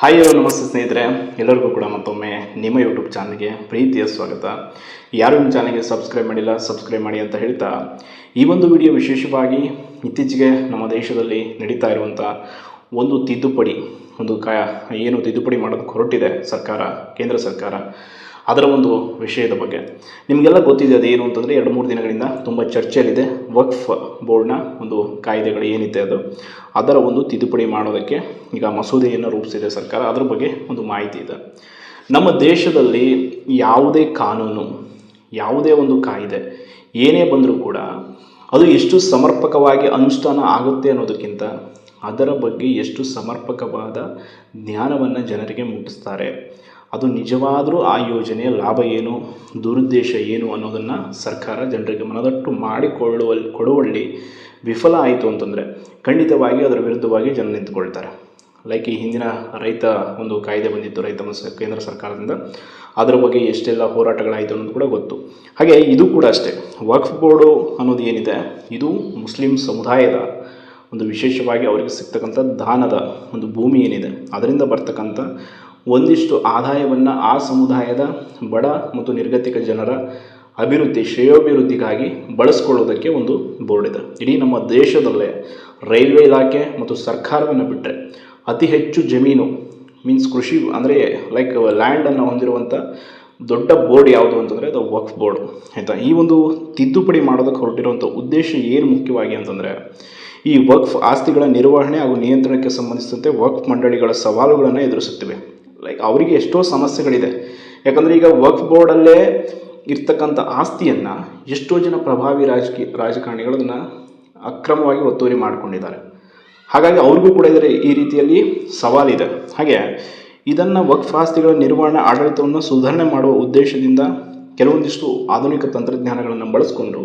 Hi hello ನಮಸ್ತೆ ಸ್ನೇಹಿತರೆ. ಎಲ್ಲರಿಗೂ ಕೂಡ ಮತ್ತೊಮ್ಮೆ ನಿಮ್ಮ ಯೂಟ್ಯೂಬ್ ಚಾನಲ್ಗೆ ಪ್ರೀತಿಯ ಸ್ವಾಗತ. ಯಾರು ನಿಮ್ಮ ಚಾನಲ್ಗೆ ಸಬ್ಸ್ಕ್ರೈಬ್ ಮಾಡಿಲ್ಲ ಸಬ್ಸ್ಕ್ರೈಬ್ ಮಾಡಿ ಅಂತ ಹೇಳ್ತಾ, ಈ ಒಂದು ವಿಡಿಯೋ ವಿಶೇಷವಾಗಿ ಇತ್ತೀಚೆಗೆ ನಮ್ಮ ದೇಶದಲ್ಲಿ ನಡೀತಾ ಇರುವಂಥ ಒಂದು ತಿದ್ದುಪಡಿ, ಒಂದು ಏನು ತಿದ್ದುಪಡಿ ಮಾಡೋದಕ್ಕೆ ಹೊರಟಿದೆ ಸರ್ಕಾರ, ಕೇಂದ್ರ ಸರ್ಕಾರ. ಅದರ ಒಂದು ವಿಷಯದ ಬಗ್ಗೆ. ನಿಮಗೆಲ್ಲ ಗೊತ್ತಿದೆ ಅದೇನು ಅಂತಂದರೆ ಎರಡು ಮೂರು ದಿನಗಳಿಂದ ತುಂಬ ಚರ್ಚೆಯಲ್ಲಿದೆ. ವಕ್ಫ್ ಬೋರ್ಡ್ನ ಒಂದು ಕಾಯ್ದೆಗಳು ಏನಿದೆ ಅದು, ಅದರ ಒಂದು ತಿದ್ದುಪಡಿ ಮಾಡೋದಕ್ಕೆ ಈಗ ಮಸೂದೆಯನ್ನು ರೂಪಿಸಿದೆ ಸರ್ಕಾರ. ಅದರ ಬಗ್ಗೆ ಒಂದು ಮಾಹಿತಿ ಇದೆ. ನಮ್ಮ ದೇಶದಲ್ಲಿ ಯಾವುದೇ ಕಾನೂನು, ಯಾವುದೇ ಒಂದು ಕಾಯ್ದೆ ಏನೇ ಬಂದರೂ ಕೂಡ ಅದು ಎಷ್ಟು ಸಮರ್ಪಕವಾಗಿ ಅನುಷ್ಠಾನ ಆಗುತ್ತೆ ಅನ್ನೋದಕ್ಕಿಂತ ಅದರ ಬಗ್ಗೆ ಎಷ್ಟು ಸಮರ್ಪಕವಾದ ಜ್ಞಾನವನ್ನು ಜನರಿಗೆ ಮುಟ್ಟಿಸ್ತಾರೆ ಅದು ನಿಜವಾದರೂ ಆ ಯೋಜನೆಯ ಲಾಭ ಏನು, ದುರುದ್ದೇಶ ಏನು ಅನ್ನೋದನ್ನು ಸರ್ಕಾರ ಜನರಿಗೆ ಮನದಟ್ಟು ಮಾಡಿಕೊಳ್ಳುವಲ್ಲಿ ಕೊಡುವಲ್ಲಿ ವಿಫಲ ಆಯಿತು ಅಂತಂದರೆ ಖಂಡಿತವಾಗಿ ಅದರ ವಿರುದ್ಧವಾಗಿ ಜನ ನಿಂತುಕೊಳ್ತಾರೆ. ಲೈಕ್ ಈ ಹಿಂದಿನ ರೈತ ಒಂದು ಕಾಯ್ದೆ ಬಂದಿತ್ತು ರೈತ ಕೇಂದ್ರ ಸರ್ಕಾರದಿಂದ. ಅದರ ಬಗ್ಗೆ ಎಷ್ಟೆಲ್ಲ ಹೋರಾಟಗಳಾಯಿತು ಅನ್ನೋದು ಕೂಡ ಗೊತ್ತು. ಹಾಗೆ ಇದು ಕೂಡ ಅಷ್ಟೇ. ವಕ್ಫ್ ಬೋರ್ಡು ಅನ್ನೋದು ಏನಿದೆ, ಇದು ಮುಸ್ಲಿಂ ಸಮುದಾಯದ ಒಂದು ವಿಶೇಷವಾಗಿ ಅವರಿಗೆ ಸಿಗ್ತಕ್ಕಂಥ ದಾನದ ಒಂದು ಭೂಮಿ ಏನಿದೆ, ಅದರಿಂದ ಬರ್ತಕ್ಕಂಥ ಒಂದಿಷ್ಟು ಆದಾಯವನ್ನು ಆ ಸಮುದಾಯದ ಬಡ ಮತ್ತು ನಿರ್ಗತಿಕ ಜನರ ಅಭಿವೃದ್ಧಿ, ಶ್ರೇಯೋಭಿವೃದ್ಧಿಗಾಗಿ ಬಳಸ್ಕೊಳ್ಳೋದಕ್ಕೆ ಒಂದು ಬೋರ್ಡ್ ಇದೆ. ಇಡೀ ನಮ್ಮ ದೇಶದಲ್ಲೇ ರೈಲ್ವೆ ಇಲಾಖೆ ಮತ್ತು ಸರ್ಕಾರವನ್ನು ಬಿಟ್ಟರೆ ಅತಿ ಹೆಚ್ಚು ಜಮೀನು ಮೀನ್ಸ್ ಕೃಷಿ ಅಂದರೆ ಲೈಕ್ ಲ್ಯಾಂಡನ್ನು ಹೊಂದಿರುವಂಥ ದೊಡ್ಡ ಬೋರ್ಡ್ ಯಾವುದು ಅಂತಂದರೆ ಅದು ವಕ್ಫ್ ಬೋರ್ಡ್. ಆಯಿತಾ? ಈ ಒಂದು ತಿದ್ದುಪಡಿ ಮಾಡೋದಕ್ಕೆ ಹೊರಟಿರುವಂಥ ಉದ್ದೇಶ ಏನು ಮುಖ್ಯವಾಗಿ ಅಂತಂದರೆ ಈ ವಕ್ಫ್ ಆಸ್ತಿಗಳ ನಿರ್ವಹಣೆ ಹಾಗೂ ನಿಯಂತ್ರಣಕ್ಕೆ ಸಂಬಂಧಿಸಿದಂತೆ ವಕ್ಫ್ ಮಂಡಳಿಗಳ ಸವಾಲುಗಳನ್ನು ಎದುರಿಸುತ್ತಿವೆ. ಲೈಕ್ ಅವರಿಗೆ ಎಷ್ಟೋ ಸಮಸ್ಯೆಗಳಿದೆ. ಯಾಕಂದರೆ ಈಗ ವಕ್ಫ್ ಬೋರ್ಡಲ್ಲೇ ಇರ್ತಕ್ಕಂಥ ಆಸ್ತಿಯನ್ನು ಎಷ್ಟೋ ಜನ ಪ್ರಭಾವಿ ರಾಜಕೀಯ ರಾಜಕಾರಣಿಗಳು ಅದನ್ನು ಅಕ್ರಮವಾಗಿ ಒತ್ತುವರಿ ಮಾಡಿಕೊಂಡಿದ್ದಾರೆ. ಹಾಗಾಗಿ ಅವ್ರಿಗೂ ಕೂಡ ಇದರ ಈ ರೀತಿಯಲ್ಲಿ ಸವಾಲಿದೆ. ಹಾಗೆ ಇದನ್ನು ವಕ್ಫ್ ಆಸ್ತಿಗಳ ನಿರ್ವಹಣಾ ಆಡಳಿತವನ್ನು ಸುಧಾರಣೆ ಮಾಡುವ ಉದ್ದೇಶದಿಂದ ಕೆಲವೊಂದಿಷ್ಟು ಆಧುನಿಕ ತಂತ್ರಜ್ಞಾನಗಳನ್ನು ಬಳಸಿಕೊಂಡು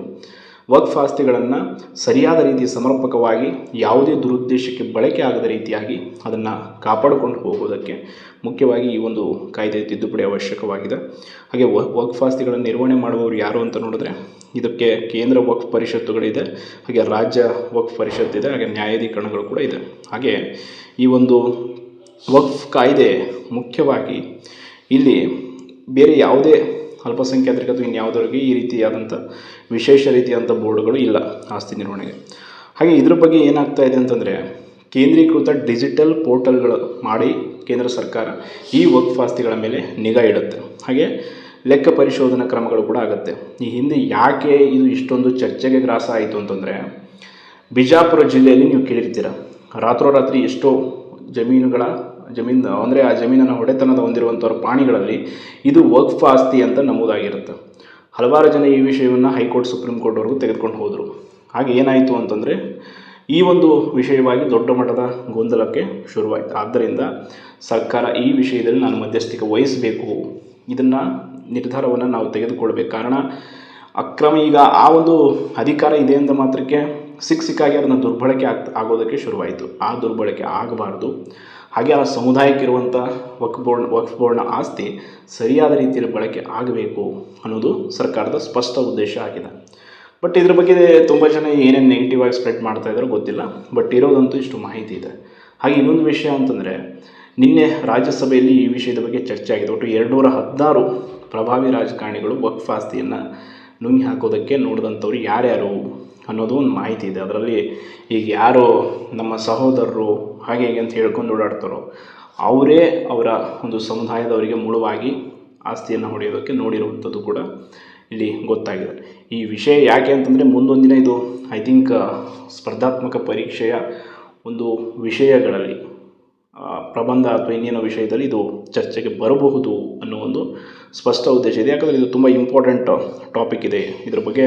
ವಕ್ಫ್ ಆಸ್ತಿಗಳನ್ನು ಸರಿಯಾದ ರೀತಿ ಸಮರ್ಪಕವಾಗಿ ಯಾವುದೇ ದುರುದ್ದೇಶಕ್ಕೆ ಬಳಕೆ ಆಗದ ರೀತಿಯಾಗಿ ಅದನ್ನು ಕಾಪಾಡಿಕೊಂಡು ಹೋಗೋದಕ್ಕೆ ಮುಖ್ಯವಾಗಿ ಈ ಒಂದು ಕಾಯ್ದೆ ತಿದ್ದುಪಡಿ ಅವಶ್ಯಕವಾಗಿದೆ. ಹಾಗೆ ವಕ್ಫಾಸ್ತಿಗಳನ್ನು ನಿರ್ವಹಣೆ ಮಾಡುವವರು ಯಾರು ಅಂತ ನೋಡಿದ್ರೆ ಇದಕ್ಕೆ ಕೇಂದ್ರ ವಕ್ಫ್ ಪರಿಷತ್ತುಗಳಿದೆ, ಹಾಗೆ ರಾಜ್ಯ ವಕ್ಫ್ ಪರಿಷತ್ ಇದೆ, ಹಾಗೆ ನ್ಯಾಯಾಧೀಕರಣಗಳು ಕೂಡ ಇದೆ. ಹಾಗೆ ಈ ಒಂದು ವಕ್ಫ್ ಕಾಯ್ದೆ ಮುಖ್ಯವಾಗಿ ಇಲ್ಲಿ ಬೇರೆ ಯಾವುದೇ ಅಲ್ಪಸಂಖ್ಯಾತರಿಗೆ ಅಥವಾ ಇನ್ಯಾವುದರಿಗೆ ಈ ರೀತಿಯಾದಂಥ ವಿಶೇಷ ರೀತಿಯಾದಂಥ ಬೋರ್ಡ್ಗಳು ಇಲ್ಲ ಆಸ್ತಿ ನಿರ್ವಹಣೆಗೆ. ಹಾಗೆ ಇದ್ರ ಬಗ್ಗೆ ಏನಾಗ್ತಾ ಇದೆ ಅಂತಂದರೆ, ಕೇಂದ್ರೀಕೃತ ಡಿಜಿಟಲ್ ಪೋರ್ಟಲ್ಗಳು ಮಾಡಿ ಕೇಂದ್ರ ಸರ್ಕಾರ ಈ ವಕ್ಫ್ ಆಸ್ತಿಗಳ ಮೇಲೆ ನಿಗಾ ಇಡುತ್ತೆ. ಹಾಗೆ ಲೆಕ್ಕ ಪರಿಶೋಧನಾ ಕ್ರಮಗಳು ಕೂಡ ಆಗುತ್ತೆ. ಈ ಹಿಂದೆ ಯಾಕೆ ಇದು ಇಷ್ಟೊಂದು ಚರ್ಚೆಗೆ ಗ್ರಾಸ ಆಯಿತು ಅಂತಂದರೆ, ಬಿಜಾಪುರ ಜಿಲ್ಲೆಯಲ್ಲಿ ನೀವು ಕೇಳಿರ್ತೀರ, ರಾತ್ರೋರಾತ್ರಿ ಎಷ್ಟೋ ಜಮೀನುಗಳ ಜಮೀನು, ಅಂದರೆ ಆ ಜಮೀನನ್ನು ಒಡೆತನದ ಹೊಂದಿರುವಂಥವ್ರ ಪಾಣಿಗಳಲ್ಲಿ ಇದು ವಕ್ಫ್ ಆಸ್ತಿ ಅಂತ ನಮೂದಾಗಿರುತ್ತೆ. ಹಲವಾರು ಜನ ಈ ವಿಷಯವನ್ನು ಹೈಕೋರ್ಟ್, ಸುಪ್ರೀಂ ಕೋರ್ಟ್ವರೆಗೂ ತೆಗೆದುಕೊಂಡು ಹೋದರು. ಹಾಗೆ ಏನಾಯಿತು ಅಂತಂದರೆ, ಈ ಒಂದು ವಿಷಯವಾಗಿ ದೊಡ್ಡ ಮಟ್ಟದ ಗೊಂದಲಕ್ಕೆ ಶುರುವಾಯಿತು. ಆದ್ದರಿಂದ ಸರ್ಕಾರ ಈ ವಿಷಯದಲ್ಲಿ ನಾನು ಮಧ್ಯಸ್ಥಿಕೆ ವಹಿಸಬೇಕು. ಇದನ್ನು ನಿರ್ಧಾರವನ್ನು ನಾವು ತೆಗೆದುಕೊಳ್ಬೇಕು. ಕಾರಣ, ಅಕ್ರಮ ಈಗ ಆ ಒಂದು ಅಧಿಕಾರ ಇದೆ ಅಂತ ಮಾತ್ರಕ್ಕೆ ಸಿಕ್ಕ ಸಿಕ್ಕಾಗಿ ಅದನ್ನು ದುರ್ಬಳಕೆ ಆಗ್ತಾ ಆಗೋದಕ್ಕೆ ಶುರುವಾಯಿತು. ಆ ದುರ್ಬಳಕೆ ಆಗಬಾರ್ದು. ಹಾಗೆ ಆ ಸಮುದಾಯಕ್ಕಿರುವಂಥ ವಕ್ ಬೋರ್ಡ್ ವಕ್ಫ್ ಬೋರ್ಡ್ನ ಆಸ್ತಿ ಸರಿಯಾದ ರೀತಿಯಲ್ಲಿ ಬಳಕೆ ಆಗಬೇಕು ಅನ್ನೋದು ಸರ್ಕಾರದ ಸ್ಪಷ್ಟ ಉದ್ದೇಶ ಆಗಿದೆ. ಬಟ್ ಇದ್ರ ಬಗ್ಗೆ ತುಂಬ ಜನ ಏನೇನು ನೆಗೆಟಿವ್ ಆಗಿ ಸ್ಪ್ರೆಡ್ ಮಾಡ್ತಾ ಇದ್ದಾರೋ ಗೊತ್ತಿಲ್ಲ. ಬಟ್ ಇರೋದಂತೂ ಇಷ್ಟು ಮಾಹಿತಿ ಇದೆ. ಹಾಗೆ ಇನ್ನೊಂದು ವಿಷಯ ಅಂತಂದರೆ, ನಿನ್ನೆ ರಾಜ್ಯಸಭೆಯಲ್ಲಿ ಈ ವಿಷಯದ ಬಗ್ಗೆ ಚರ್ಚೆ ಆಗಿದೆ. ಒಟ್ಟು ಎರಡುನೂರ ಹದಿನಾರು ಪ್ರಭಾವಿ ರಾಜಕಾರಣಿಗಳು ವಕ್ಫ್ ಆಸ್ತಿಯನ್ನು ನುಂಗಿ ಹಾಕೋದಕ್ಕೆ ನೋಡಿದಂಥವ್ರು ಯಾರ್ಯಾರು? ಅನ್ನೋದು ಒಂದು ಮಾಹಿತಿ ಇದೆ. ಅದರಲ್ಲಿ ಈಗ ಯಾರು ನಮ್ಮ ಸಹೋದರರು ಹಾಗೆ ಹೀಗೆ ಅಂತ ಹೇಳ್ಕೊಂಡು ಓಡಾಡ್ತಾರೋ, ಅವರೇ ಅವರ ಒಂದು ಸಮುದಾಯದವರಿಗೆ ಮುಳುವಾಗಿ ಆಸ್ತಿಯನ್ನು ಹೊಡೆಯೋದಕ್ಕೆ ನೋಡಿರುವಂಥದ್ದು ಕೂಡ ಇಲ್ಲಿ ಗೊತ್ತಾಗಿದೆ. ಈ ವಿಷಯ ಯಾಕೆ ಅಂತಂದರೆ ಮುಂದೊಂದು ದಿನ ಇದು ಐ ಥಿಂಕ್ ಸ್ಪರ್ಧಾತ್ಮಕ ಪರೀಕ್ಷೆಯ ಒಂದು ವಿಷಯಗಳಲ್ಲಿ ಪ್ರಬಂಧ ಅಥವಾ ಇನ್ನೇನೋ ವಿಷಯದಲ್ಲಿ ಇದು ಚರ್ಚೆಗೆ ಬರಬಹುದು ಅನ್ನೋ ಒಂದು ಸ್ಪಷ್ಟ ಉದ್ದೇಶ ಇದೆ. ಯಾಕಂದರೆ ಇದು ತುಂಬ ಇಂಪಾರ್ಟೆಂಟ್ ಟಾಪಿಕ್ ಇದೆ. ಇದ್ರ ಬಗ್ಗೆ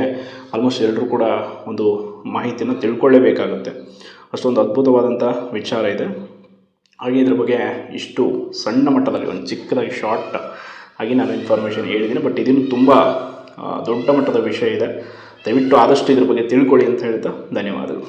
ಆಲ್ಮೋಸ್ಟ್ ಎಲ್ಲರೂ ಕೂಡ ಒಂದು ಮಾಹಿತಿಯನ್ನು ತಿಳ್ಕೊಳ್ಳೇಬೇಕಾಗುತ್ತೆ. ಅಷ್ಟೊಂದು ಅದ್ಭುತವಾದಂಥ ವಿಚಾರ ಇದೆ. ಹಾಗೆ ಇದ್ರ ಬಗ್ಗೆ ಇಷ್ಟು ಸಣ್ಣ ಮಟ್ಟದಲ್ಲಿ, ಒಂದು ಚಿಕ್ಕದಾಗಿ ಶಾರ್ಟ್ ಆಗಿ ನಾನು ಇನ್ಫಾರ್ಮೇಷನ್ ಹೇಳಿದ್ದೀನಿ. ಬಟ್ ಇದನ್ನು ತುಂಬ ದೊಡ್ಡ ಮಟ್ಟದ ವಿಷಯ ಇದೆ. ದಯವಿಟ್ಟು ಆದಷ್ಟು ಇದ್ರ ಬಗ್ಗೆ ತಿಳ್ಕೊಳ್ಳಿ ಅಂತ ಹೇಳ್ತಾ ಧನ್ಯವಾದಗಳು.